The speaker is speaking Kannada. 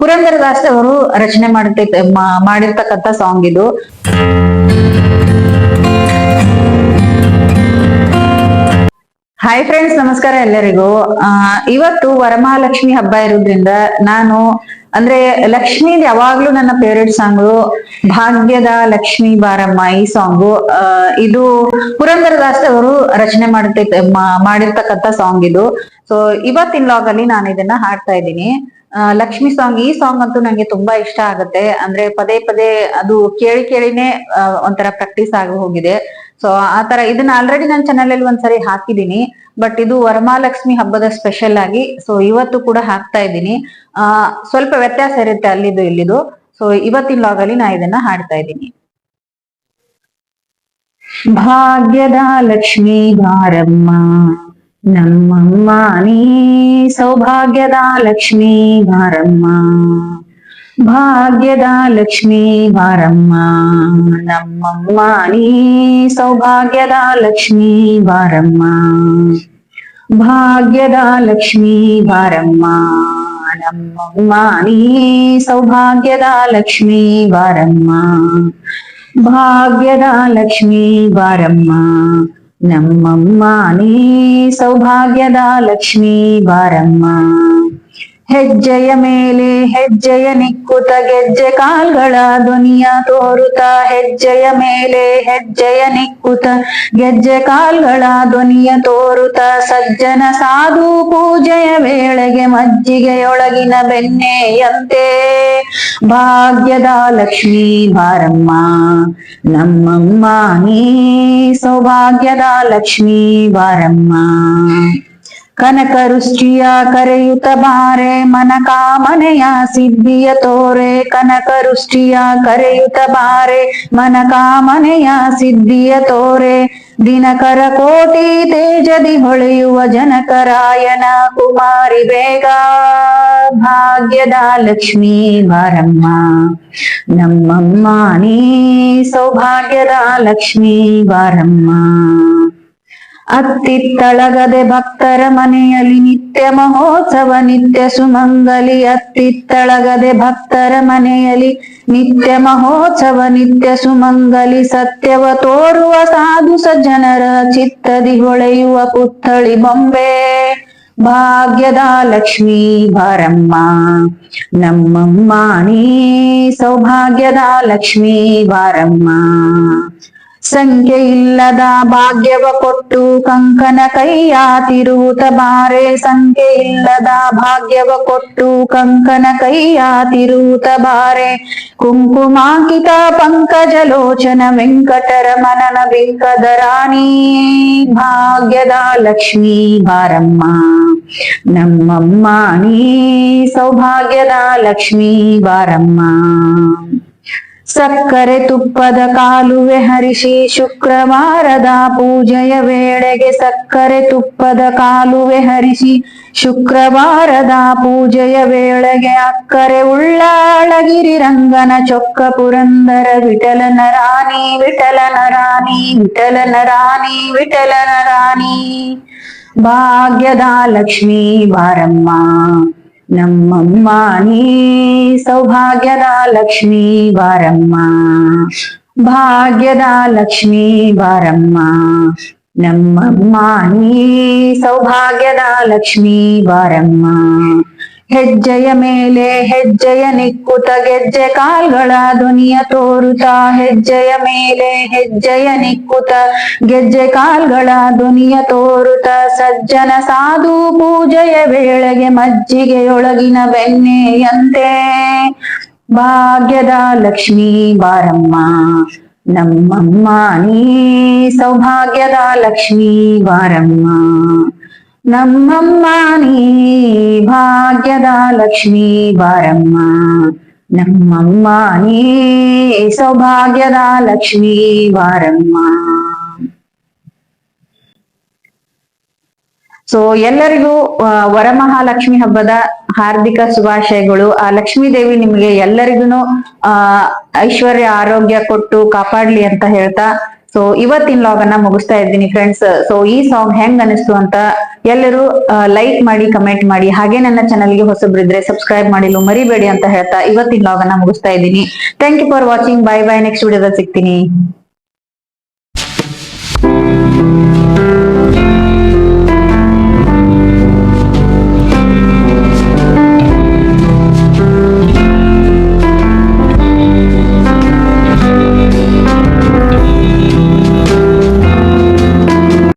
ಪುರಂದರದಾಸ್ ಅವರು ರಚನೆ ಮಾಡಿರ್ತ ಮಾಡಿರ್ತಕ್ಕಂತ ಸಾಂಗ್ ಇದು. ಹಾಯ್ ಫ್ರೆಂಡ್ಸ್ ನಮಸ್ಕಾರ ಎಲ್ಲರಿಗೂ. ಇವತ್ತು ವರಮಹಾಲಕ್ಷ್ಮಿ ಹಬ್ಬ ಇರೋದ್ರಿಂದ ನಾನು, ಅಂದ್ರೆ ಲಕ್ಷ್ಮಿ ಯಾವಾಗ್ಲೂ ನನ್ನ ಫೇವ್ರೆಟ್ ಸಾಂಗು ಭಾಗ್ಯದ ಲಕ್ಷ್ಮಿ ಬಾರಮ್ಮ ಈ ಸಾಂಗು ಇದು ಪುರಂದರದಾಸ್ ಅವರು ರಚನೆ ಮಾಡಿರ್ತ ಮಾಡಿರ್ತಕ್ಕಂಥ ಸಾಂಗ್ ಇದು. ಸೊ ಇವತ್ತಿನ ಲಾಗ್ ಅಲ್ಲಿ ನಾನು ಇದನ್ನ ಹಾಡ್ತಾ ಇದ್ದೀನಿ. ಲಕ್ಷ್ಮಿ ಸಾಂಗ್ ಈ ಸಾಂಗ್ ಅಂತೂ ನಂಗೆ ತುಂಬಾ ಇಷ್ಟ ಆಗುತ್ತೆ. ಅಂದ್ರೆ ಪದೇ ಪದೇ ಅದು ಕೇಳಿ ಕೇಳಿನೇ ಒಂಥರ ಪ್ರಾಕ್ಟೀಸ್ ಆಗಿ ಹೋಗಿದೆ. ಸೊ ಆತರ ತರ ಇದನ್ನ ಆಲ್ರೆಡಿ ನನ್ನ ಚಾನಲ್ ಅಲ್ಲಿ ಒಂದ್ಸರಿ ಹಾಕಿದೀನಿ. ಬಟ್ ಇದು ವರಮಹಾಲಕ್ಷ್ಮಿ ಹಬ್ಬದ ಸ್ಪೆಷಲ್ ಆಗಿ ಸೊ ಇವತ್ತು ಕೂಡ ಹಾಕ್ತಾ ಇದ್ದೀನಿ. ಆ, ಸ್ವಲ್ಪ ವ್ಯತ್ಯಾಸ ಇರುತ್ತೆ ಅಲ್ಲಿದು ಇಲ್ಲಿದು. ಸೊ ಇವತ್ತಿನ ಲಾಗ್ ಅಲ್ಲಿ ನಾ ಇದನ್ನ ಹಾಡ್ತಾ ಇದ್ದೀನಿ. ಭಾಗ್ಯದ ಲಕ್ಷ್ಮೀ ಬಾರಮ್ಮ ನಮ್ಮಮ್ಮ ನೀ ಸೌಭಾಗ್ಯದ ಲಕ್ಷ್ಮೀ ಬಾರಮ್ಮ ಭಾಗ್ಯದ ಲಕ್ಷ್ಮೀ ಬಾರಮ್ಮ ನಮ್ಮಮ್ಮ ನೀ ಸೌಭಾಗ್ಯದ ಲಕ್ಷ್ಮೀ ಬಾರಮ್ಮ ಭಾಗ್ಯದ ಲಕ್ಷ್ಮೀ ಬಾರಮ್ಮ ನಮ್ಮಮ್ಮ ನೀ ಸೌಭಾಗ್ಯದ ಲಕ್ಷ್ಮೀ ಬಾರಮ್ಮ ಭಾಗ್ಯದ ಲಕ್ಷ್ಮೀ ಬಾರಮ್ಮ ನಮ್ಮಮ್ಮ ನೀ ಸೌಭಾಗ್ಯದ ಲಕ್ಷ್ಮೀ ಬಾರಮ್ಮ ಹೆಜ್ಜೆಯ ಮೇಲೆ ಹೆಜ್ಜೆಯ ನಿಕ್ಕುತ ಗೆಜ್ಜೆ ಕಾಲ್ಗಳ ಧ್ವನಿಯ ತೋರುತ ಹೆಜ್ಜೆಯ ಮೇಲೆ ಹೆಜ್ಜೆಯ ನಿಕ್ಕುತ ಗೆಜ್ಜೆ ಕಾಲ್ಗಳ ಧ್ವನಿಯ ತೋರುತ ಸಜ್ಜನ ಸಾಧು ಪೂಜೆಯ ವೇಳೆಗೆ ಮಜ್ಜಿಗೆಯೊಳಗಿನ ಬೆನ್ನೆಯಂತೆ ಭಾಗ್ಯದ ಲಕ್ಷ್ಮೀ ಬಾರಮ್ಮ, ನಮ್ಮಮ್ಮ, ನೀ ಸೌಭಾಗ್ಯದ ಲಕ್ಷ್ಮೀ ಬಾರಮ್ಮ. ಕನಕ ರುಷ್ಟಿಯ ಕರೆಯುತ ಬಾರೆ ಮನ ಕಾಮನೆಯ ಸಿದ್ಧಿಯ ತೋರೆ ಕನಕ ರುಷ್ಟಿಯ ಕರೆಯುತ ಬಾರೆ ಮನ ಕಾಮನೆಯ ಸಿದ್ಧಿಯ ತೋರೆ. ದಿನಕರ ಕೋಟಿ ತೇಜದಿ ಹೊಳೆಯುವ ಜನಕರಾಯನ ಕುಮಾರಿ ಬೇಗ, ಭಾಗ್ಯದ ಲಕ್ಷ್ಮೀ ಬಾರಮ್ಮ. ನಮ್ಮಮ್ಮ, ನೀ ಸೌಭಾಗ್ಯದ ಲಕ್ಷ್ಮೀ ಬಾರಮ್ಮ. ಅತ್ತಿತ್ತಳಗದೆ ಭಕ್ತರ ಮನೆಯಲ್ಲಿ ನಿತ್ಯ ಮಹೋತ್ಸವ, ನಿತ್ಯ ಸುಮಂಗಲಿ. ಅತ್ತಿತ್ತಳಗದೆ ಭಕ್ತರ ಮನೆಯಲ್ಲಿ ನಿತ್ಯ ಮಹೋತ್ಸವ, ನಿತ್ಯ ಸುಮಂಗಲಿ. ಸತ್ಯವ ತೋರುವ ಸಾಧು ಸಜ್ಜನರ ಚಿತ್ತದಿ ಹೊಳೆಯುವ ಪುತ್ಥಳಿ ಬೊಂಬೆ. ಭಾಗ್ಯದ ಲಕ್ಷ್ಮೀ ಬಾರಮ್ಮ, ನಮ್ಮಮ್ಮ ನೀ ಸೌಭಾಗ್ಯದ ಲಕ್ಷ್ಮೀ ಬಾರಮ್ಮ. ಸಂಖ್ಯೆ ಇಲ್ಲದ ಭಾಗ್ಯವ ಕೊಟ್ಟು ಕಂಕನ ಕೈಯ ತಿರುವುತ ಬಾರೆ. ಸಂಖ್ಯೆ ಇಲ್ಲದ ಭಾಗ್ಯವ ಕೊಟ್ಟು ಕಂಕನ ಕೈಯ ತಿರುವುತ ಬಾರೆ. ಕುಂಕುಮಾಂಕಿತ ಪಂಕಜ ಲೋಚನ ವೆಂಕಟರಮಣನ ವೆಂಕದ ರಾಣಿ. ಭಾಗ್ಯದ ಲಕ್ಷ್ಮೀ ಬಾರಮ್ಮ. ನಮ್ಮಮ್ಮ ನೀ ಸೌಭಾಗ್ಯದ ಲಕ್ಷ್ಮೀ ಬಾರಮ್ಮ. ಸಕ್ಕರೆ ತುಪ್ಪದ ಕಾಲುವೆ ಹರಿಸಿ ಶುಕ್ರವಾರದ ಪೂಜೆಯ ವೇಳೆಗೆ ಸಕ್ಕರೆ ತುಪ್ಪದ ಕಾಲುವೆ ಹರಿಸಿ ಶುಕ್ರವಾರದ ಪೂಜೆಯ ವೇಳೆಗೆ ಅಕ್ಕರೆ ಉಳ್ಳಾಳಗಿರಿ ರಂಗನ ಚೊಕ್ಕ ಪುರಂದರ ವಿಠಲನ ರಾಣಿ ವಿಠಲನ ರಾಣಿ ವಿಠಲನ ರಾಣಿ ವಿಠಲನ ರಾಣಿ. ಭಾಗ್ಯದ ಲಕ್ಷ್ಮೀ ಬಾರಮ್ಮ. ನಮ್ಮಮ್ಮ ನೀ ಸೌಭಾಗ್ಯದ ಲಕ್ಷ್ಮೀ ಬಾರಮ್ಮ ಭಾಗ್ಯದ ಲಕ್ಷ್ಮೀ ಬಾರಮ್ಮ ನಮ್ಮಮ್ಮ ನೀ ಸೌಭಾಗ್ಯದ ಲಕ್ಷ್ಮೀ ಬಾರಮ್ಮ ಹೆಜ್ಜೆಯ ಮೇಲೆ ಹೆಜ್ಜೆಯ ನಿಕ್ಕುತ ಗೆಜ್ಜೆ ಕಾಲ್ಗಳ ಧ್ವನಿಯ ತೋರುತ, ಹೆಜ್ಜೆಯ ಮೇಲೆ ಹೆಜ್ಜೆಯ ನಿಕ್ಕುತ ಗೆಜ್ಜೆ ಕಾಲ್ಗಳ ಧ್ವನಿಯ ತೋರುತ, ಸಜ್ಜನ ಸಾಧು ಪೂಜೆಯ ವೇಳೆಗೆ ಮಜ್ಜಿಗೆಯೊಳಗಿನ ಬೆನ್ನೆಯಂತೆ ಭಾಗ್ಯದ ಲಕ್ಷ್ಮೀ ಬಾರಮ್ಮ, ನಮ್ಮಮ್ಮ, ನೀ ಸೌಭಾಗ್ಯದ ಲಕ್ಷ್ಮೀ ಬಾರಮ್ಮ. ನಮ್ಮಮ್ಮ ನೀ ಭಾಗ್ಯದ ಲಕ್ಷ್ಮೀ ಬಾರಮ್ಮ. ನಮ್ಮಮ್ಮ ನೀ ಸೌಭಾಗ್ಯದ ಲಕ್ಷ್ಮೀ ಬಾರಮ್ಮ. ಸೊ ಎಲ್ಲರಿಗೂ ವರಮಹಾಲಕ್ಷ್ಮಿ ಹಬ್ಬದ ಹಾರ್ದಿಕ ಶುಭಾಶಯಗಳು. ಆ ಲಕ್ಷ್ಮೀ ದೇವಿ ನಿಮಗೆ ಎಲ್ಲರಿಗೂ ಆ, ಐಶ್ವರ್ಯ, ಆರೋಗ್ಯ ಕೊಟ್ಟು ಕಾಪಾಡ್ಲಿ ಅಂತ ಹೇಳ್ತಾ ಸೊ ಇವತ್ತಿನ ಲಾಗ್ ಅನ್ನ ಮುಗಿಸ್ತಾ ಇದ್ದೀನಿ ಫ್ರೆಂಡ್ಸ್ ಸೊ ಈ ಸಾಂಗ್ ಹೆಂಗ್ ಅನಿಸ್ತು ಅಂತ ಎಲ್ಲರೂ ಲೈಕ್ ಮಾಡಿ ಕಮೆಂಟ್ ಮಾಡಿ. ಹಾಗೆ ನನ್ನ ಚಾನಲ್ಗೆ ಹೊಸಬ್ರಿದ್ರೆ ಸಬ್ಸ್ಕ್ರೈಬ್ ಮಾಡಿಲ್ಲ ಮರಿಬೇಡಿ ಅಂತ ಹೇಳ್ತಾ ಇವತ್ತಿನ ಲಾಗ್ ಅನ್ನ ಮುಗಿಸ್ತಾ ಇದ್ದೀನಿ. Thank you for watching bye bye next ವಿಡಿಯೋದಲ್ಲಿ ಸಿಗ್ತೀನಿ.